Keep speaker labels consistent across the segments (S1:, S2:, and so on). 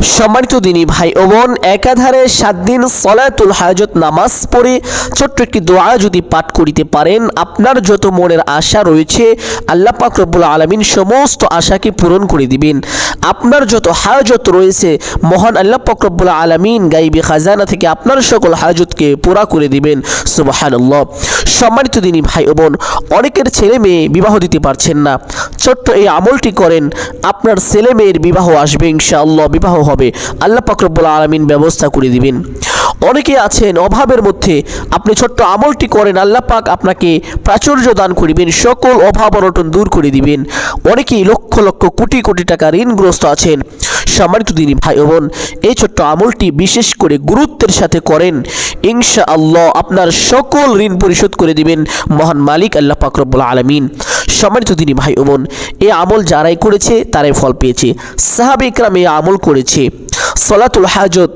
S1: সম্মানিত দিনী ভাই ও বোন, একাধারে সাত দিন সলাতুল হাজত নামাজ পড়ে ছোট্ট একটি দোয়া যদি পাঠ করিতে পারেন, আপনার যত মনের আশা রয়েছে, আল্লাহ পাক আলমিন সমস্ত আশাকে পূরণ করে দিবেন। আপনার যত হাজত রয়েছে, মহান আল্লাহ পাক আলমিন গাইবি খাজানা থেকে আপনার সকল হাজতকে পুরা করে দিবেন। সুবাহান্লাহ সম্মানিত দিনী ভাই ও বোন, অনেকের ছেলে মেয়ে বিবাহ দিতে পারছেন না। ছোট্ট এই আমলটি করেন, আপনার ছেলে মেয়ের বিবাহ আসবে ইনশাআল্লাহ, বিবাহ হবে। আল্লাহ পাকরব্বুল আলমিন ব্যবস্থা করে দিবেন। অনেকে আছেন অভাবের মধ্যে। আপনি ছোট্ট আমলটি করেন, আল্লাহ পাক আপনাকে প্রাচুর্য দান করিবেন, সকল অভাব অনটন দূর করে দিবেন। অনেকেই লক্ষ লক্ষ কোটি কোটি টাকা ঋণগ্রস্ত আছেন। সম্মানিত দিনী ভাই বোন, এই ছোট্ট আমলটি বিশেষ করে গুরুত্বের সাথে করেন। ইনশা আল্লাহ আপনার সকল ঋণ পরিশোধ করে দিবেন মহান মালিক আল্লাহ পাকরব্বুল আলমিন। সম্মানিত দিনী ভাই বোন, এই আমল যারাই করেছে তারাই ফল পেয়েছে। সাহাবে ইকরাম এই আমল করেছে। সলাতুল হাজত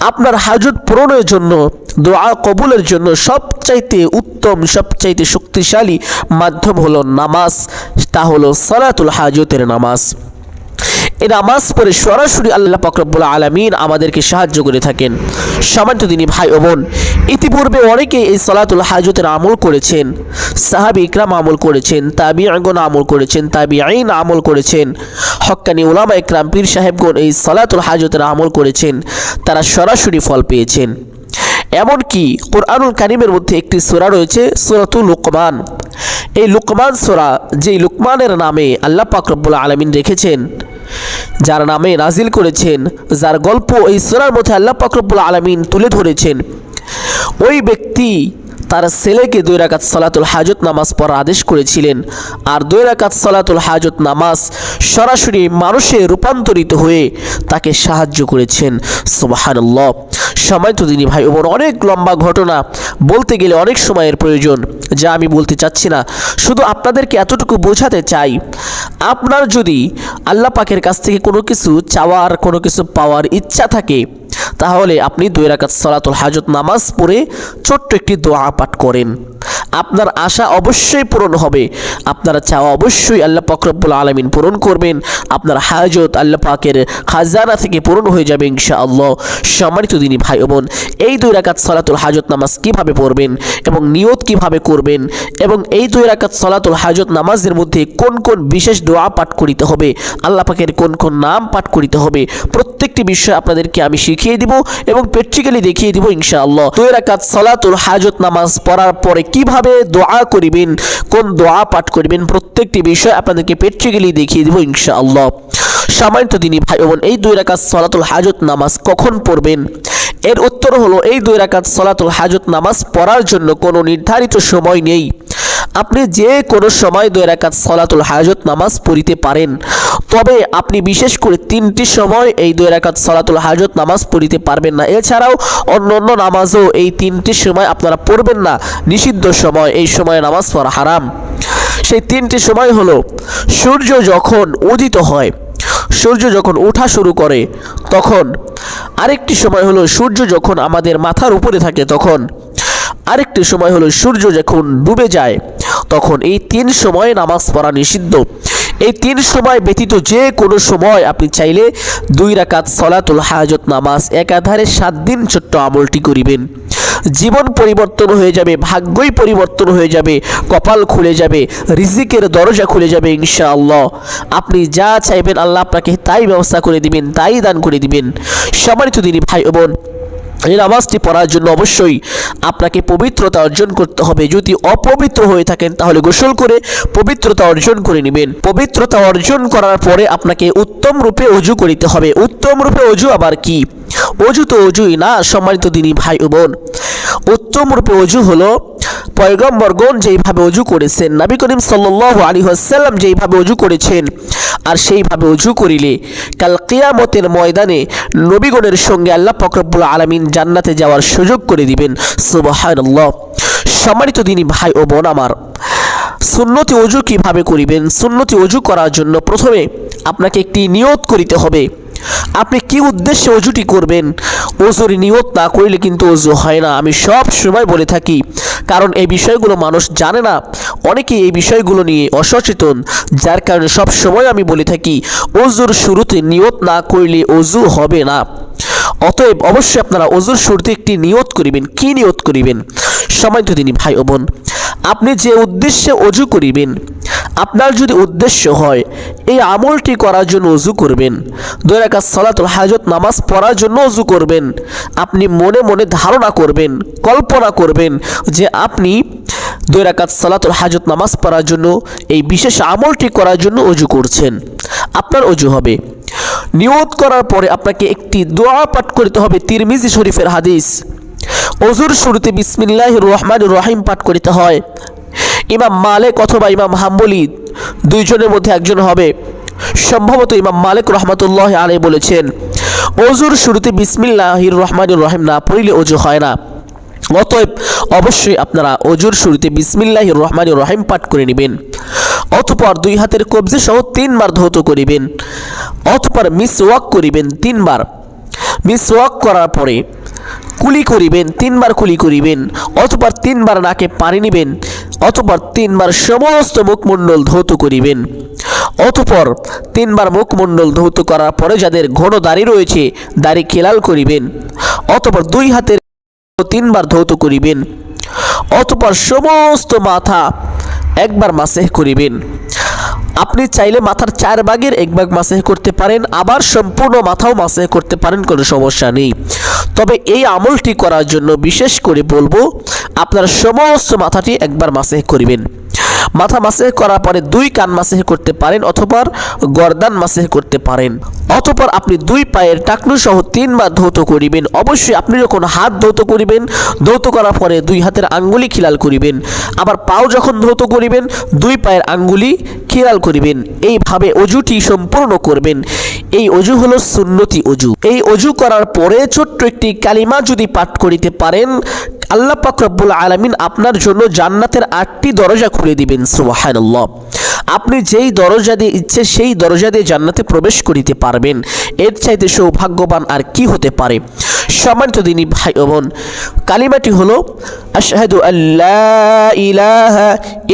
S1: আপনার হাজত পূরণের জন্য, দোয়া কবুলের জন্য সবচাইতে উত্তম, সবচাইতে শক্তিশালী মাধ্যম হলো নামাজ। তা হলো সলাতুল হাজতের নামাজ। এই নামাজ পড়ে সরাসরি আল্লাহ পাকরবুল আলমিন আমাদেরকে সাহায্য করে থাকেন। সামান্য দিনী ভাই ও বোন, ইতিপূর্বে অনেকে এই সলাতুল হাজতের আমল করেছেন, সাহাবি ইকরাম আমল করেছেন তাবি আঙ্গন আমল করেছেন তাবি আইন আমল করেছেন, হক্কানি উলামা ইকরাম, পীর সাহেবগণ এই সলাতুল হাজতের আমল করেছেন, তারা সরাসরি ফল পেয়েছেন। এমনকি কোরআনুল কারিমের মধ্যে একটি সোরা রয়েছে, সোরাতুল লুকমান। এই লুকমান সোরা, যেই লুকমানের নামে আল্লাহ পাক রব্বুল আলমিন রেখেছেন যার নামে নাজিল করেছেন, যার গল্প এই সোরার মধ্যে আল্লাহ পাকরবুল আলমিন তুলে ধরেছেন। ওই ব্যক্তি তার ছেলেকে দুই রাকাত সলাতুল হাজত নামাজ পড়ার আদেশ করেছিলেন। আর দুই রাকাত সলাতুল হাজত নামাজ সরাসরি মানুষে রূপান্তরিত হয়ে তাকে সাহায্য করেছেন। সুবাহানুল্লাহ। সময় তো দিনী ভাই ওমর অনেক লম্বা ঘটনা বলতে গেলে অনেক সময়ের প্রয়োজন, যা আমি বলতে চাচ্ছি না। শুধু আপনাদেরকে এতটুকু বোঝাতে চাই, আপনার যদি আল্লাহ পাকের কাছ থেকে কোনো কিছু চাওয়ার, কোনো কিছু পাওয়ার ইচ্ছা থাকে তাহলে আপনি দুই রাকাত সালাতুল হাজত নামাজ পড়ে ছোট্ট একটি দোয়া পাঠ করেন। আপনার আশা অবশ্যই পূরণ হবে। আপনার চাওয়া অবশ্যই আল্লাহ পাকরব্বুল আলমিন পূরণ করবেন। আপনার হাজত আল্লাহ পাকের খাজানা থেকে পূরণ হয়ে যাবে ইনশা আল্লাহ সম্মানিত দিনী ভাই বোন, এই দুই রাকাত সলাতুল হাজত নামাজ কীভাবে পড়বেন এবং নিয়ত কীভাবে করবেন এবং এই দুই রাকাত সলাতুল হাজত নামাজের মধ্যে কোন কোন বিশেষ দোয়া পাঠ করিতে হবে, আল্লাহ পাকের কোন কোন নাম পাঠ করিতে হবে, প্রত্যেকটি বিষয় আপনাদেরকে আমি শিখিয়ে দিব এবং প্র্যাকটিক্যালি দেখিয়ে দিব ইনশাআল্লাহ। দুই রাকাত সলাতুল হাজত নামাজ পড়ার পরে কীভাবে দোয়া করিবেন? কোন দোয়া পাঠ করিবেন? প্রত্যেকটি বিষয় আপনাদেরকে প্র্যাকটিক্যালি দেখিয়ে দিব ইনশাআল্লাহ। সামান্য দিনী ভাই বোন, এই দুই রাকাত সলাতুল হাজত নামাজ কখন পড়বেন? এর উত্তর হলো, এই দুই রাকাত সলাতুল হাজত নামাজ পড়ার জন্য কোনো নির্ধারিত সময় নেই। আপনি যে কোনো সময় দুই রাকাত সলাতুল হাজত নামাজ পড়িতে পারেন। তবে আপনি বিশেষ করে তিনটি সময় এই দুই রাকাত সলাতুল হাজত নামাজ পড়িতে পারবেন না। এছাড়াও অন্য অন্য নামাজও এই তিনটি সময় আপনারা পড়বেন না। নিষিদ্ধ সময় এই সময় নামাজ পড়া হারাম। সেই তিনটি সময় হলো সূর্য যখন উদিত হয়, সূর্য যখন ওঠা শুরু করে, তখন আরেকটি সময় হলো সূর্য যখন আমাদের মাথার উপরে থাকে, তখন আরেকটি সময় হলো সূর্য যখন ডুবে যায়, তখন এই তিন সময় নামাজ পড়া নিষিদ্ধ। এই তিন সময় ব্যতীত যে কোনো সময় আপনি চাইলে দুই রাকাত সলাতুল হাজত নামাজ একাধারে সাত দিন ছোট্ট আমলটি করিবেন। জীবন পরিবর্তন হয়ে যাবে, ভাগ্যই পরিবর্তন হয়ে যাবে, কপাল খুলে যাবে, রিজিকের দরজা খুলে যাবে ইনশাআল্লাহ। আপনি যা চাইবেন আল্লাহ আপনাকে তাই ব্যবস্থা করে দিবেন, তাই দান করে দিবেন। সম্মানিত দিনী ভাই ও বোন এই নামাজটি পড়ার জন্য অবশ্যই আপনাকে পবিত্রতা অর্জন করতে হবে। যদি অপবিত্র হয়ে থাকেন, তাহলে গোসল করে পবিত্রতা অর্জন করে নেবেন। পবিত্রতা অর্জন করার পরে আপনাকে উত্তম রূপে অজু করিতে হবে। উত্তম রূপে অজু আবার কি? অজু তো অজুই না, সম্মানিত দিনী ভাই ও বোন। উত্তম রূপে অজু হলো পয়গম্বরগণ যেইভাবে অজু করেছেন, নাবি করিম সাল্লাল্লাহু আলাইহি ওয়াসাল্লাম যেইভাবে অজু করেছেন আর সেইভাবে অজু করিলে কাল কিয়ামতের ময়দানে নবীগণের সঙ্গে আল্লাহ ফকরবুল আলমিন জান্নাতে যাওয়ার সুযোগ করে দিবেন। সুবহানাল্লাহ। সম্মানিত দিনী ভাই ও বোন আমার, সুন্নতি অজু কীভাবে করিবেন, সুন্নতি অজু করার জন্য প্রথমে আপনাকে একটি নিয়ত করিতে হবে। আপনি কি উদ্দেশ্যে অজুটি করবেন? ওজুর নিয়ত না করিলে কিন্তু অজু হয় না। আমি সব সময় বলে থাকি কারণ এই বিষয়গুলো মানুষ জানে না। অনেকে এই বিষয়গুলো নিয়ে অসচেতন, যার কারণে সব সময় আমি বলে থাকি অজুর শুরুতে নিয়ত না করলে অজু হবে না। অতএব অবশ্যই আপনারা অজুর শুরুতে একটি নিয়ত করিবেন। কি নিয়ত করিবেন? সময় তো তিনি ভাই ও বোন, আপনি যে উদ্দেশ্যে অজু করিবেন আপনার যদি উদ্দেশ্য হয়, এই আমলটি করার জন্য অজু করবেন। দুই রাকাত সালাতুল হাজত, নামাজ পড়ার জন্য অজু করবেন। আপনি মনে মনে ধারণা করবেন, কল্পনা করবেন যে আপনি দুই রাকাত সালাতুল হাজত, নামাজ পড়ার জন্য এই বিশেষ আমলটি করার জন্য অজু করছেন। আপনার অজু হবে। নিয়ত করার পরে আপনাকে একটি দোয়া পাঠ করতে হবে, তিরমিজি শরীফের হাদিস। অজুর শুরুতে বিসমিল্লাহ রহমান রহিম পাঠ করিতে হয়। ইমাম মালেক অথবা ইমাম হাম্বলি দুইজনের মধ্যে একজন হবে। সম্ভবত ইমাম মালিক রহমতুল্লাহ আলাই বলেছেন অজুর শুরুতে বিসমিল্লাহির রহমানুর রহিম না পড়িলে অজু হয় না। অতএব অবশ্যই আপনারা অজুর শুরুতে বিসমিল্লাহ রহমান রহিম পাঠ করে নেবেন। অতপর দুই হাতের কবজে সহ তিনবার ধৌত করিবেন। অতপর মিস ওয়াক করিবেন তিনবার। মিস ওয়াক করার পরে কুলি করিবেন, তিনবার কুলি করিবেন। অতপর তিনবার নাকে পানি নিবেন। অতপর তিনবার সমস্ত মুখমণ্ডল ধৌত করিবেন। অতপর তিনবার মুখমণ্ডল ধৌত করার পরে যাদের ঘন দাড়ি রয়েছে, দাড়ি খেলাল করিবেন। অতপর দুই হাতের তিনবার ধৌত করিবেন। অতপর সমস্ত মাথা একবার মাসেহ করিবেন। আপনি চাইলে মাথার চার ভাগের এক ভাগ মাসেহ করতে পারেন, আবার সম্পূর্ণ মাথাও মাসেহ করতে পারেন, কোনো সমস্যা নেই। তবে এই আমলটি করার জন্য বিশেষ করে বলব আপনার সমস্ত মাথাটি একবার মাসে করিবেন। মাথা মাসেহ করার পরে দুই কান মাসেহ করতে পারেন অথবা গর্দান মাসেহ করতে পারেন। অতপর আপনি দুই পায়ের টাকনু সহ তিনবার ধৌত করিবেন। অবশ্যই আপনি যখন হাত ধৌত করিবেন, ধৌত করার পরে দুই হাতের আঙ্গুলি খিলাল করিবেন। আবার পাও যখন ধৌত করিবেন, দুই পায়ের আঙ্গুলি খিলাল করিবেন। এইভাবে অজুটি সম্পূর্ণ করবেন। এই অজু হলো সুন্নতি অজু। এই অজু করার পরে ছোট্ট একটি কালিমা যদি পাঠ করিতে পারেন আল্লাহ রব্বুল আলামিন আপনার জন্য জান্নাতের আটটি দরজা খুলে দিবেন, সুবহানাল্লাহ। আপনি যেই দরজা দিয়ে ইচ্ছে, সেই দরজা দিয়ে জান্নাতে প্রবেশ করিতে পারবেন। এর চাইতে সৌভাগ্যবান আর কি হতে পারে? সম্মানিত দিনী ভাই বোন, কালিমাটি হলো, আশহাদু আল্লাহ ইলাহা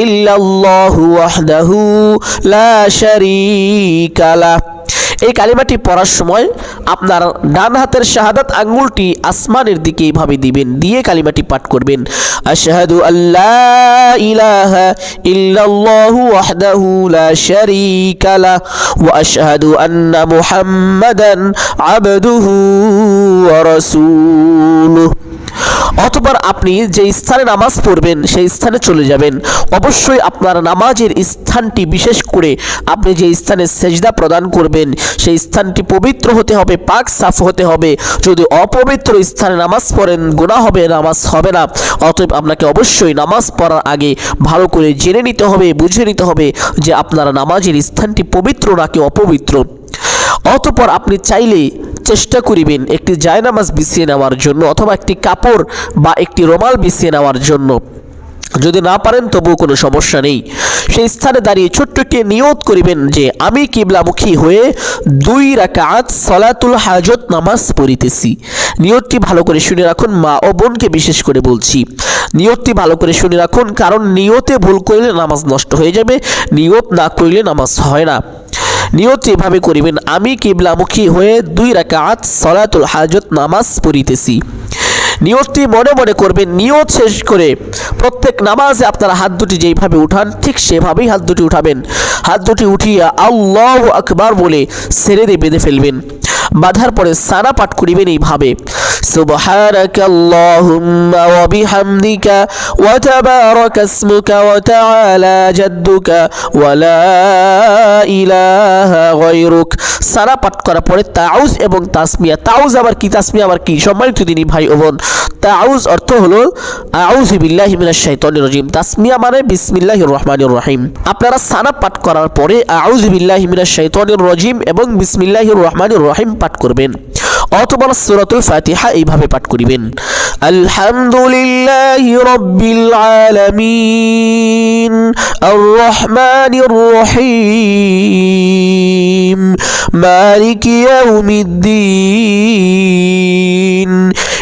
S1: ইল্লাল্লাহু লা শারীকা এই কালিমাটি পড়ার সময় আপনার ডান হাতের শাহাদাত আঙ্গুলটি আসমানের দিকে এইভাবে দিবেন, দিয়ে কালিমাটি পাঠ করবেন। আশহাদু আল্লাহ ইলাহা ইল্লাল্লাহু ওয়াহদাহু লা শারীকা লা ওয়া আশহাদু আন্না মুহাম্মাদান আবদুহু ওয়া রাসূলুহু। অতবার আপনি যে স্থানে নামাজ পড়বেন, সেই স্থানে চলে যাবেন। অবশ্যই আপনার নামাজের স্থানটি বিশেষ করে আপনি যে স্থানে সেজদা প্রদান করবেন, সেই স্থানটি পবিত্র হতে হবে, পাক সাফ হতে হবে। যদি অপবিত্র স্থানে নামাজ পড়েন গোনা হবে, নামাজ হবে না। অতএব আপনাকে অবশ্যই নামাজ পড়ার আগে ভালো করে জেনে নিতে হবে, বুঝে নিতে হবে যে আপনার নামাজের স্থানটি পবিত্র নাকি অপবিত্র। অতপর আপনি চাইলে চেষ্টা করিবেন, একটি জায়নামাজ বিছিয়ে নেওয়ার জন্য অথবা একটি কাপড় বা একটি রোমাল বিছিয়ে নেওয়ার জন্য। যদি না পারেন, তবুও কোনো সমস্যা নেই। সেই স্থানে দাঁড়িয়ে ছোট্ট একটি নিয়ত করিবেন যে, আমি কিবলামুখী হয়ে দুই রাকাত সলাতুল হাজত নামাজ পড়িতেছি। নিয়তটি ভালো করে শুনে রাখুন, মা ও বোনকে বিশেষ করে বলছি। নিয়তটি ভালো করে শুনে রাখুন, কারণ নিয়তে ভুল করলে নামাজ নষ্ট হয়ে যাবে, নিয়ত না করলে নামাজ হয় না। নিয়ত এভাবে করিবেন, আমি কিবলামুখী হয়ে দুই রাকাত সলাতুল হাজত নামাজ পড়িতেছি। নিয়তটি মনে মনে করবেন, নিয়ত শেষ করে প্রত্যেক নামাজে আপনারা হাত দুটি যেইভাবে উঠান, ঠিক সেভাবেই হাত দুটি উঠাবেন। হাত দুটি উঠিয়া আল্লাহ আকবার বলে সেরে দিয়ে বেঁধে ফেলবেন। বাঁধার পরে সানা পাঠ করিবেন এইভাবে سبحانك اللهم وبحمدك وتبارك اسمك وتعالى جدك ولا إله غيرك সারা পাঠ করার পরে তাউজ এবং তাসমিয়া তাউজ আবার কি তাসমিয়া আবার কি সম্মানিত দিনী ভাই ও বোন তাউজ অর্থ হলো আউযু বিল্লাহি মিনাশ শাইতানির রাজিম তাসমিয়া মানে বিসমিল্লাহির রহমানির রহিম আপনারা সানা পাঠ করার পরে আউযু বিল্লাহি মিনাশ শাইতানির রাজিম এবং বিসমিল্লাহির রহমানির রহিম পাঠ করবেন। অথবা সুরাতুল ফাতিহা এইভাবে পাঠ করিবেন। আলহামদুলিল্লাহ রব্বিল আলামিন আর রহমানির রহিম, মালিক ইয়াউমিদ্দিন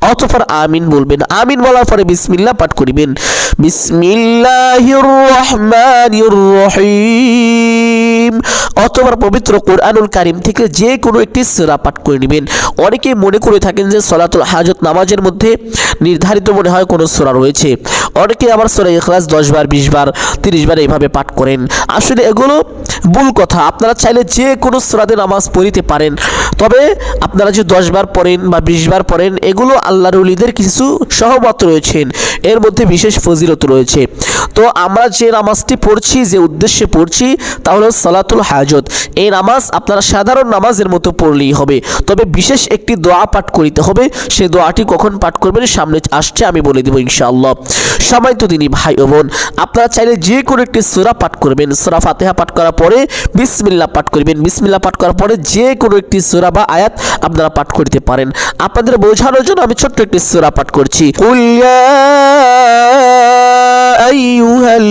S1: অতঃপর আমিন বলবেন। আমিন বলার পরে বিসমিল্লাহ পাঠ করিবেন। বিসমিল্লাহির রহমানির রহিম। অথবা পবিত্র কোরআনুল কারিম থেকে যে কোনো একটি সেরা পাঠ করে নেবেন। অনেকে মনে করে থাকেন যে সলাতুল হাজত নামাজের মধ্যে নির্ধারিত মনে হয় কোনো সূরা রয়েছে। অনেকে আবার সূরা ইখলাস দশ বার, বিশ বার, তিরিশ বার এইভাবে পাঠ করেন। আসলে এগুলো ভুল কথা। আপনারা চাইলে যে কোনো সূরাতে নামাজ পড়িতে পারেন। তবে আপনারা যে দশ বার পড়েন বা বিশ বার পড়েন, এগুলো আল্লাহর উলিদের কিছু সহমত রয়েছেন। এর মধ্যে বিশেষ ফজিলত রয়েছে। তো আমরা যে নামাজটি পড়ছি, যে উদ্দেশ্যে পড়ছি তাহলে সলাতুল সলাতুল হাজত এই নামাজ আপনারা সাধারণ নামাজের মতো পড়লেই হবে। তবে বিশেষ একটি দোয়া পাঠ করিতে হবে। সেই দোয়াটি কখন পাঠ করবেন সামনে আসছে আমি বলে দেবো ইনশাআল্লাহ। সময় তো তিনি ভাই ও বোন, আপনারা চাইলে যে কোনো একটি সুরা পাঠ করবেন। সুরা ফাতেহা পাঠ করার পরে বিসমিল্লাহ পাঠ করবেন। বিসমিল্লাহ পাঠ করার পরে যে কোনো একটি সুরা বা আয়াত আপনারা পাঠ করতে পারেন। আপনাদের বোঝানোর জন্য আমি ছোট্ট একটি সুরা পাঠ করছি। কুল ইয়া আইয়ুহাল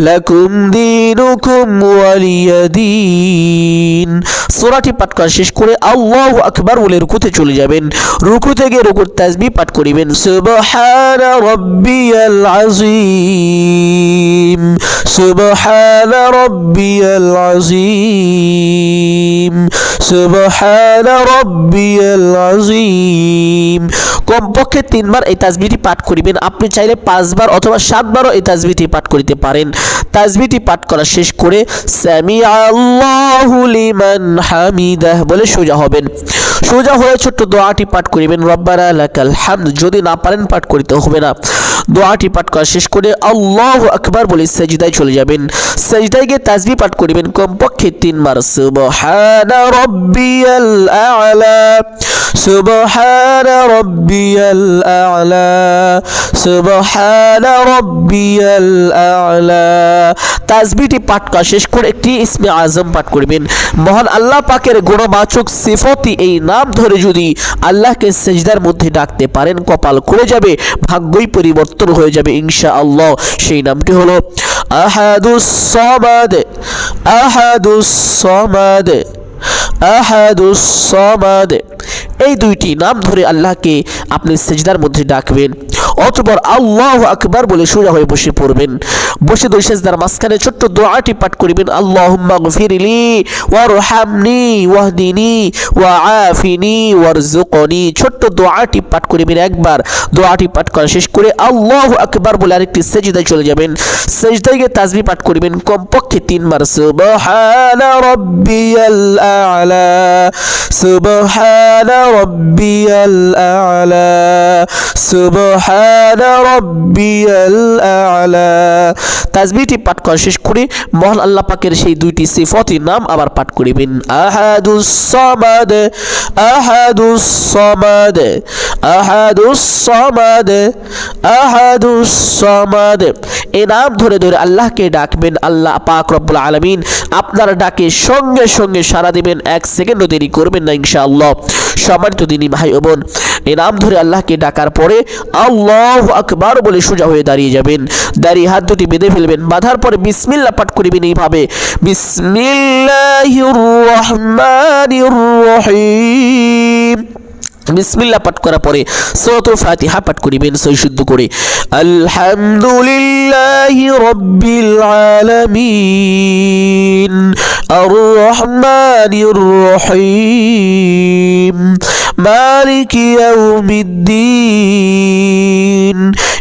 S1: لكم دينكم ولي دين. সূরাটি পাঠ করা শেষ করে আল্লাহু আকবার বলে রুকুতে চলে যাবেন। রুকু থেকে রুকুর তাসবিহ পাঠ করিবেন। সুবহান রাব্বিয়াল আযীম। সুবহান রাব্বিয়াল সুবহান রাব্বিয়াল কমপক্ষে তিনবার এই তাসবিহটি পাঠ করিবেন। আপনি চাইলে পাঁচবার অথবা সাতবারও এই তাসবিহটি পাঠ করিতে পারেন। তাসবিহটি পাঠ করা শেষ করে সামি আল্লাহু লিমান হামিদাহ বলে সোজা হবেন। সোজা হয়ে ছোট্ট দোয়াটি পাঠ করিবেন, রব্বানা লাকাল হামদ। যদি না পারেন পাঠ করিতে হবে না। দোয়াটি পাঠ করা শেষ করে আল্লাহ আকবার বলে সাজদায় চলে যাবেন। সাজদায় গিয়ে তাসবিহ পাঠ করিবেন। কমপক্ষে তিনবার সুবহানা রাব্বিয়াল আ'লা, সুবহানা রাব্বিয়াল আ'লা, সুবহানা রাব্বিয়াল আ'লা। তাসবিহটি পাঠ করা শেষ করে একটি ইসমে আজম পাঠ করবেন। মহান আল্লাহ পাকের গুণবাচক সিফতি এই নাম ধরে যদি আল্লাহকে সেজদার মধ্যে ডাকতে পারেন, কপাল খুলে যাবে, ভাগ্যই পরিবর্তন। হয়ে যাবে ইনশা আল্লাহ সেই নামটি হলো আহাদুসমাদ আহাদুসমাদ আহাদুসমাদ আহাদুস সামাদ। এই দুইটি নাম ধরে আল্লাহকে আপনি সেজদার মধ্যে ডাকবেন। অতপর আল্লাহ আকবার বলে সোজা হয়ে বসে পড়বেন। বসে দুই সেজদার মাঝখানে ছোট্ট দোয়াটি পাঠ করিবেন, আল্লাহুম্মা গফিরলি ওয়ারহামনি ওয়াহদিনি ওয়াআফিনি ওয়ারজুকনি ছোট্ট দোয়াটি পাঠ করিবেন একবার। দোয়াটি পাঠ করা শেষ করে আল্লাহু আকবার বলে আরেকটি সেজদায় চলে যাবেন। সেজদায় গিয়ে তাসবিহ পাঠ করিবেন, কমপক্ষে তিনবার, সুবহানা রাব্বিয়াল আ'লা, সুবহানা রাব্বিয়াল الأعلى. سبحان ربي الأعلى. তাজবিটি পাঠ করা শেষ করে। মহান আল্লাহ পাকের সেই দুইটি সিফতি নাম আবার পাঠ করিবেন আহাদুস সামাদ আহাদুস সামাদ। এই নাম ধরে ধরে আল্লাহকে ডাকবেন, আল্লাহ পাক রব্বুল আলামিন আপনার ডাকে সঙ্গে সঙ্গে সারা দিবেন, এক সেকেন্ডও দেরি করবেন না ইনশাআল্লাহ। সম্মানিত দিনী ভাই বোন এই নাম ধরে আল্লাহকে ডাকার পরে আল্লাহ আকবার বলে সোজা হয়ে দাঁড়িয়ে যাবেন। দাঁড়িয়ে হাত দুটি বেঁধে ফেলবেন, বাঁধার পরে বিসমিল্লাহ পাঠ করিবেন এইভাবে, বিসমিল্লাহির রহমানির রহিম। বিসমিল্লাহ পাঠ করার পরে সূরাতুল ফাতিহা পাঠ করিবেন সই শুদ্ধ করে। আলহামদুলিল্লাহি রাব্বিল আলামিন আর রহমানির রহিম, মালিকি ইয়াউমিদ্দিন।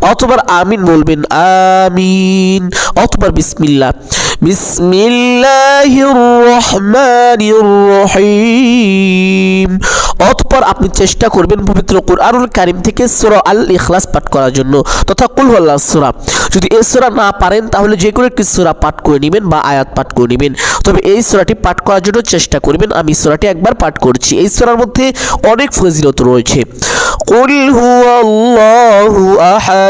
S1: অতবার আমিন বলবেন, আমিন। অতবার বিসমিল্লাহ। বিসমিল্লাহির রহমানির রহিম। অতপর আপনি চেষ্টা করবেন পবিত্র কোরআনুল কারিম থেকে সূরা আল ইখলাস পাঠ করার জন্য, তথা কুল হুয়াল্লাহ সূরা। যদি এই সূরা না পারেন, তাহলে যে কোনো একটি সূরা পাঠ করে নেবেন বা আয়াত পাঠ করে নেবেন। তবে এই সূরাটি পাঠ করার জন্য চেষ্টা করবেন, আমি সূরাটি একবার পাঠ করছি। এই সূরার মধ্যে অনেক ফজিলত রয়েছে। কুল হুয়াল্লাহু আহাদ।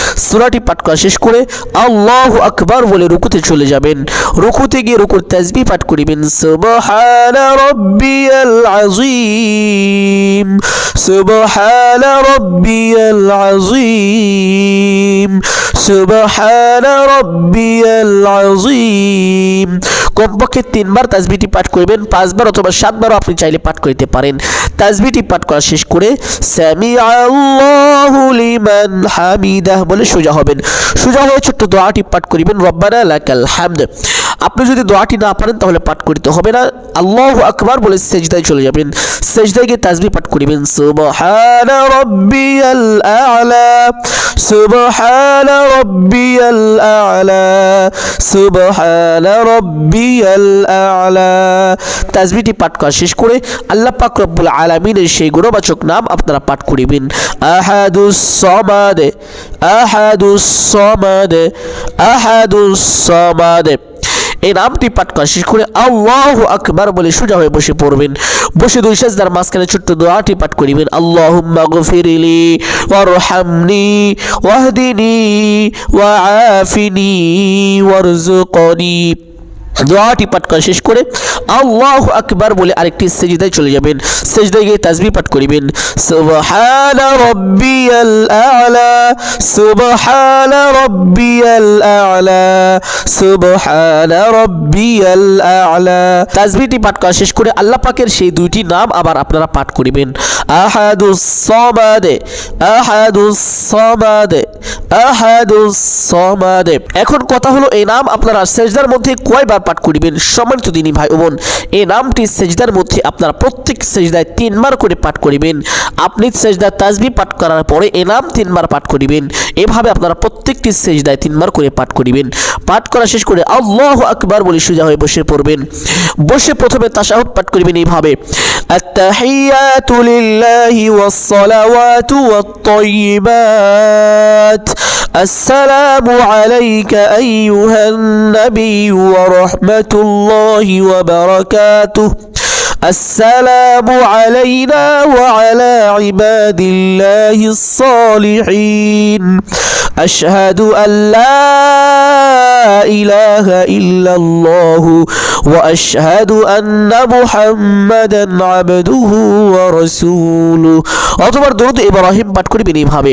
S1: সূরাটি পাঠ করা শেষ করে আল্লাহ আকবার বলে রুকুতে চলে যাবেন। রুকুতে গিয়ে রুকুর তাসবিহ পাঠ করিবেন কমপক্ষে তিনবার তাজবিটি পাঠ করবেন, পাঁচবার অথবা সাতবারও আপনি চাইলে পাঠ করিতে পারেন। তাসবিহটি পাঠ করা শেষ করে স্যামি আল্লাহুলিমান হামিদাহ বলে সোজা হবেন। সোজা হয়ে ছোট্ট দোয়াটি পাঠ করিবেন। রব্বানা লাকাল হামদ। আপনি যদি দোয়াটি না পারেন, তাহলে পাঠ করিতে হবে না। আল্লাহ আকবার বলে সেজদায় চলে যাবেন। সেজদায় গিয়ে তাসবিহ পাঠ করিবেন। সুবহানা রাব্বিয়াল আ'লা, সুবহানা রাব্বিয়াল আ'লা, সুবহানা রাব্বিয়াল আ'লা। তাসবিহটি পাঠ করা শেষ করে আল্লাহ পাক রব্বুল আলামিনের সেই গুণবাচক নাম আপনারা পাঠ করিবেন। আহাদুস সামাদ আহাদুস সামাদ আহাদুস সামাদ। এই নামটি পাঠ করা শেষ করে আল্লাহ আকবার বলে সোজা হয়ে বসে পড়বেন। বসে দুই সেজদার মাঝখানে ছোট্ট দোয়াটি পাঠ করিবেন। আল্লাহুম্মা গফিরিলি ওয়ারহামনি ওয়াহদিনি ওয়াআফিনি ওয়ারজুকনি দোয়াটি পাঠ করা শেষ করে আল্লাহ আকবার বলে আরেকটি সেজদায় চলে যাবেন। সেজদায় গিয়ে তাসবিহ পাঠ করিবেন। সুবহানা রাব্বিয়াল আ'লা, সুবহানা রাব্বিয়াল আ'লা, সুবহানা রাব্বিয়াল আ'লা। তাসবিহটি পাঠ করা শেষ করে আল্লাহ পাকের সেই দুইটি নাম আবার আপনারা পাঠ করিবেন। আহাদুস সামাদ আহাদুস সামাদ আহাদুস সামাদ। এখন কথা হলো এই নাম আপনারা সেজদার মধ্যে কয়বার পাঠ করিবেন সম্মানিত দিনী ভাই ও বোন এই নামটি সেজদার মধ্যে আপনারা প্রত্যেক সেজদায় তিনবার করে পাঠ করিবেন আপনি সেজদার তাজবি পাঠ করার পরে এ নাম তিনবার পাঠ করিবেন এভাবে আপনারা প্রত্যেকটি সেজদায় তিনবার করে পাঠ করিবেন পাঠ করা শেষ করে আল্লাহ আকবার বলে সোজা হয়ে বসে পড়বেন বসে প্রথমে তাশাহুদ পাঠ করিবেন এইভাবে التحيات لله والصلوات والطيبات السلام عليك أيها النبي ورحمة الله وبركاته السلام علينا وعلى عباد الله الصالحين أشهد أن لا إله إلا الله وأشهد أن محمدا عبده ورسوله অতবার দরুদ ইব্রাহিম পাঠ করবেন এইভাবে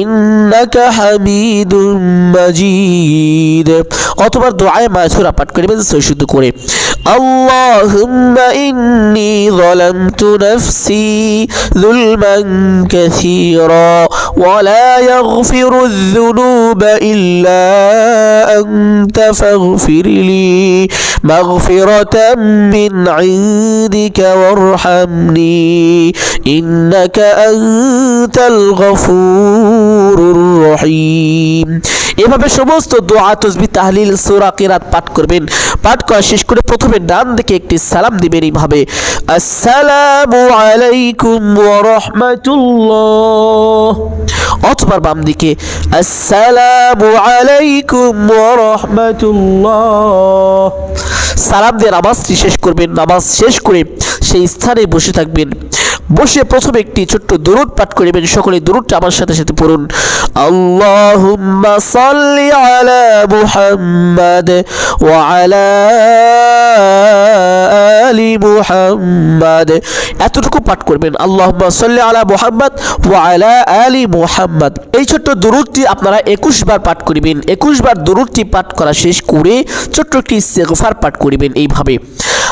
S1: ইন্নাকা হামিদুম মাজিদ অতবার দোয়ায় মাসুরা পাঠ করবেন সৈশুদ্ধ করে আল্লাহুম্মা ইন্নি ظلمت نفسي ظلما كثيرا ولا يغفر الذنوب إلا أنت فاغفر لي مغفرة من عندك وارحمني إنك أنت الغفور গফুরুর রহিম। এভাবে সমস্ত দোয়া, তসবি, তাহলিল, সুরা, কেরাত পাঠ করবেন। পাঠ করা শেষ করে প্রথমে ডান দিকে একটি সালাম দিবেন এইভাবে আসসালামু আলাইকুম ওয়া রাহমাতুল্লাহ। অথবা বাম দিকে, আসসালামু আলাইকুম ওয়া রাহমাতুল্লাহ। সালাম দিয়ে নামাজটি শেষ করবেন। নামাজ শেষ করে সেই স্থানে বসে থাকবেন। বসে প্রথমে একটি ছোট্ট দুরুদ পাঠ করিবেন। সকলে দুরুদটা আমার সাথে সাথে পড়ুন। আল্লাহুম্মা সাল্লি আলা মুহাম্মাদ ওয়া আলা আলি মুহাম্মাদ। এতটুকু পাঠ করবেন। আল্লাহুম্মা সাল্লি আলা মুহাম্মাদ ওয়া আলা আলি মুহাম্মাদ। এই ছোট্ট দুরুদটি আপনারা একুশ বার পাঠ করিবেন। একুশ বার দুরুদটি পাঠ করা শেষ করে ছোট্ট একটি ইস্তেগফার পাঠ করিবেন। এইভাবে।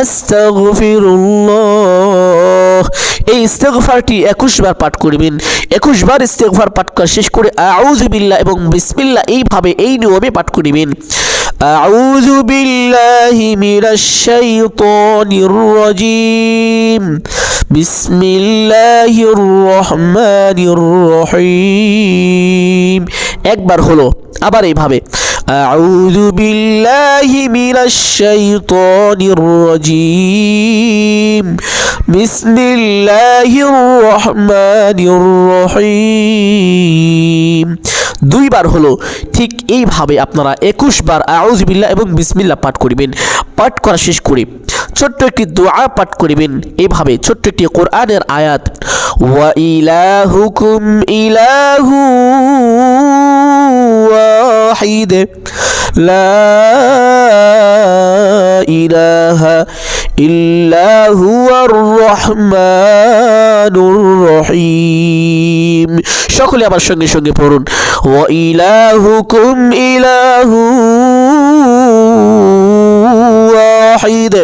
S1: আস্তাগফিরুল্লাহ এই ইস্তেগফারটি একুশ বার পাঠ করবেন একুশ বার ইস্তেগফার পাঠ করা শেষ করে আউযু বিল্লাহ এবং বিসমিল্লাহ এইভাবে এই নিয়মে পাঠ করিবেন أعوذ بالله من الشيطان الرجيم بسم الله الرحمن الرحيم একবার হলো আবার এইভাবে أعوذ بالله من الشيطان الرجيم بسم الله الرحمن الرحيم দুইবার হলো ঠিক এইভাবে আপনারা একুশ বার আউজবিল্লা এবং বিসমিল্লা পাঠ করিবেন পাঠ করা শেষ করে। ছোট্ট একটি দোয়া পাঠ করিবেন। এভাবে ছোট্ট একটি কোরআনের আয়াত, ওয়া ইলাহুকুম ইলাহু ওয়াহিদ, লা ইলাহা ইল্লা হুয়ার রহমানুর রহিম। সকলে আমার সঙ্গে সঙ্গে পড়ুন, ওয়া ইলাহুকুম ইলাহু ওয়াহিদ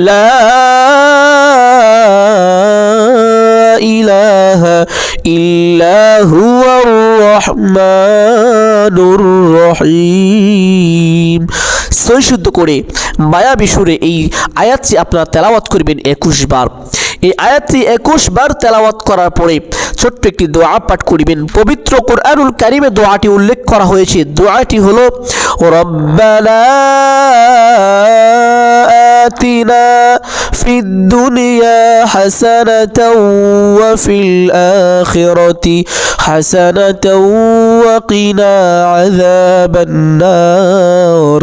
S1: لا إله إلا هو الرحمن الرحيم সই শুদ্ধ করে মায়াবী সুরে এই আয়াতটি আপনারা তেলাওয়াত করবেন একুশ বার এই আয়াতটি একুশ বার তেলাওয়াত করার পরে ছোট্ট একটি দোয়া পাঠ করিবেন পবিত্র কোরআনুল কারিমে দোয়াটি উল্লেখ করা হয়েছে দোয়াটি হলো রব্বানা آتنا في الدنيا حسنة وفي الآخرة حسنة وقنا عذاب النار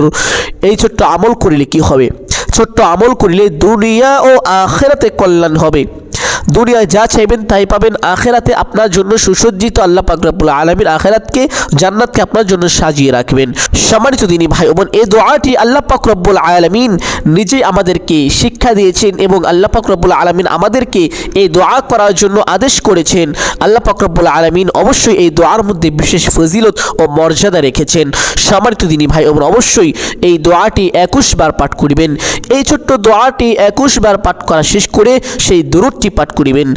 S1: এই ছোট্ট আমল করিলে কি হবে ছোট্ট আমল করিলে দুনিয়া ও আখেরাতে কল্যাণ হবে। দুনিয়ায় যা চাইবেন তাই পাবেন। আখেরাতে আপনার জন্য সুসজ্জিত আল্লাহ পাকরাবুল আলমীর আখেরাতকে, জান্নাতকে আপনার জন্য সাজিয়ে রাখবেন। সম্মানিত দিনী ভাই বোন, এই দোয়াটি আল্লাহ পাকরব্বুল আলমিন নিজেই আমাদেরকে শিক্ষা দিয়েছেন এবং আল্লাহ পাকরব্বুল আলমিন আমাদেরকে এই দোয়া করার জন্য আদেশ করেছেন। আল্লাহ পাকরব্বুল আলমিন অবশ্যই এই দোয়ার মধ্যে বিশেষ ফজিলত ও মর্যাদা রেখেছেন। সম্মানিত দিনী ভাই বোন, অবশ্যই এই দোয়াটি একুশ বার পাঠ করিবেন। এই ছোট্ট দোয়াটি একুশ বার পাঠ করা শেষ করে সেই দূরটি পাঠ করিবেন।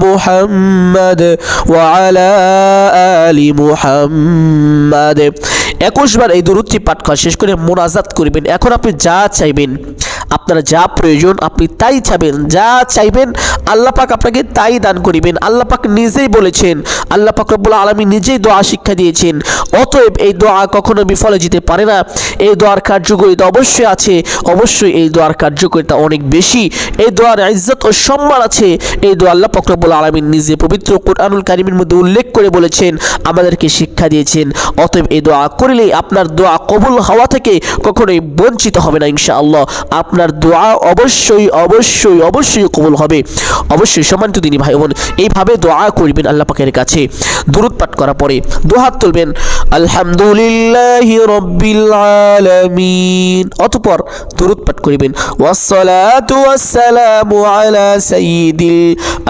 S1: মুহাম্মাদ মুহাম্মাদ। একুশ বার এই দূরত্বটি পাঠ করা শেষ করে মোনাজাত করিবেন। এখন আপনি যা চাইবেন আপনার যা প্রয়োজন আপনি তাই চাবেন, যা চাইবেন আল্লাহ পাক আপনাকে তাই দান করিবেন। আল্লাহ পাক নিজেই বলেছেন, আল্লাহ পাক রব্বুল আলমী নিজেই দোয়া শিক্ষা দিয়েছেন। অতএব এই দোয়া কখনো বিফলে যেতে পারে না। এই দোয়ার কার্যকরিতা অবশ্যই আছে, অবশ্যই এই দোয়ার কার্যকরিতা অনেক বেশি। এই দোয়ার ইজ্জত ও সম্মান আছে। এই দোয়া আল্লাহ পাক রব্বুল আলমিন নিজে পবিত্র কোরআনুল কারিমের মধ্যে উল্লেখ করে বলেছেন, আমাদেরকে শিক্ষা দিয়েছেন। অতএব এই দোয়া করিলেই আপনার দোয়া কবুল হওয়া থেকে কখনোই বঞ্চিত হবে না ইনশাআল্লাহ। আপনার দোয়া অবশ্যই অবশ্যই অবশ্যই কবুল হবে। অবশ্যই সম্মানিত দিনী ভাই বোন, এইভাবে দোয়া করবেন আল্লাহ পাকের কাছে। দূরত পাঠ করার পরে দুহাত তুলবেন, আলহামদুলিল্লাহ রব্বিল আলামিন। অতঃপর দূরত পাঠ করিবেন, ওয়াসসালাতু ওয়াসসালামু আলা সাইয়্যিদিল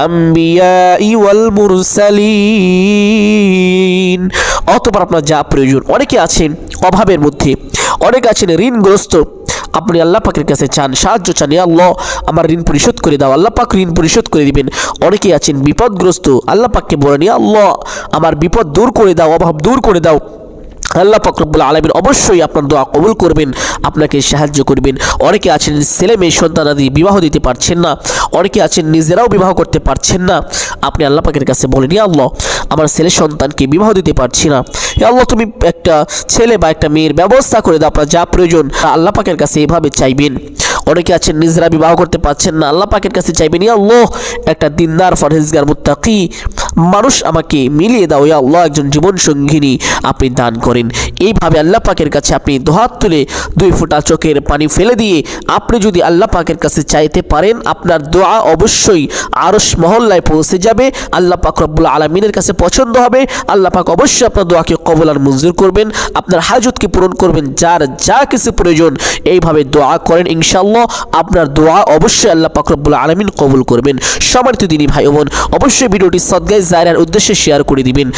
S1: আম্বিয়াই ওয়াল মুরসালিন। অতঃপর আপনার যা প্রয়োজন, অনেকে আছেন অভাবের মধ্যে, অনেকে আছেন ঋণগ্রস্ত আপনি আল্লাহ পাকের কাছে চান, সাহায্য চান আল্লাহ, আমার ঋণ পরিশোধ করে দাও, আল্লাহ পাক ঋণ পরিশোধ করে দিবেন। অনেকে আছেন বিপদগ্রস্ত, আল্লাহ পাককে বলেন আল্লাহ, আমার বিপদ দূর করে দাও, অভাব দূর করে দাও। আল্লাহ ফকরবুল আলমিন অবশ্যই আপনার দোয়া কবুল করবেন, আপনাকে সাহায্য করবেন। অনেকে আছেন ছেলে মেয়ে সন্তানাদি বিবাহ দিতে পারছেন না। অনেকে আছেন নিজেরাও বিবাহ করতে পারছেন না। আপনি আল্লাহ পাকের কাছে বলেন আল্লাহ, আমার ছেলে সন্তানকে বিবাহ দিতে পারছি না। আল্লাহ, তুমি একটা ছেলে বা একটা মেয়ের ব্যবস্থা করে দাও, আপনার যা প্রয়োজন, আল্লাহ পাকের কাছে এভাবে চাইবেন। অনেকে আছেন নিজেরা বিবাহ করতে পারছেন না, আল্লাহ পাকের কাছে চাইবেন আল্লাহ, একটা দিনদার, ফরহেজগার, মুত্তাকি মানুষ আমাকে মিলিয়ে দাও ইয়া আল্লাহ, একজন জীবন সঙ্গিনী আপনি দান করেন এইভাবে আল্লাহ পাকের কাছে আপনি দোহাত তুলে দুই ফোঁটা চোখের পানি ফেলে দিয়ে আপনি যদি আল্লাহ পাকের কাছে চাইতে পারেন, আপনার দোয়া অবশ্যই আরশ মহল্লায় পৌঁছে যাবে। আল্লাহ পাক রব্বুল আলমিনের কাছে পছন্দ হবে। আল্লাহ পাক অবশ্যই আপনার দোয়াকে কবল আর মঞ্জুর করবেন। আপনার হাজতকে পূরণ করবেন। যার যা কিছু প্রয়োজন, এইভাবে দোয়া করেন ইনশাল্লাহ আপনার দোয়া অবশ্যই আল্লাহ পাক রব্বুল আলমিন কবুল করবেন। সম্মানিত দিনী ভাই বোন, অবশ্যই ভিডিওটি সদ্গায় জায়রার উদ্দেশ্যে শেয়ার করে দিবেন।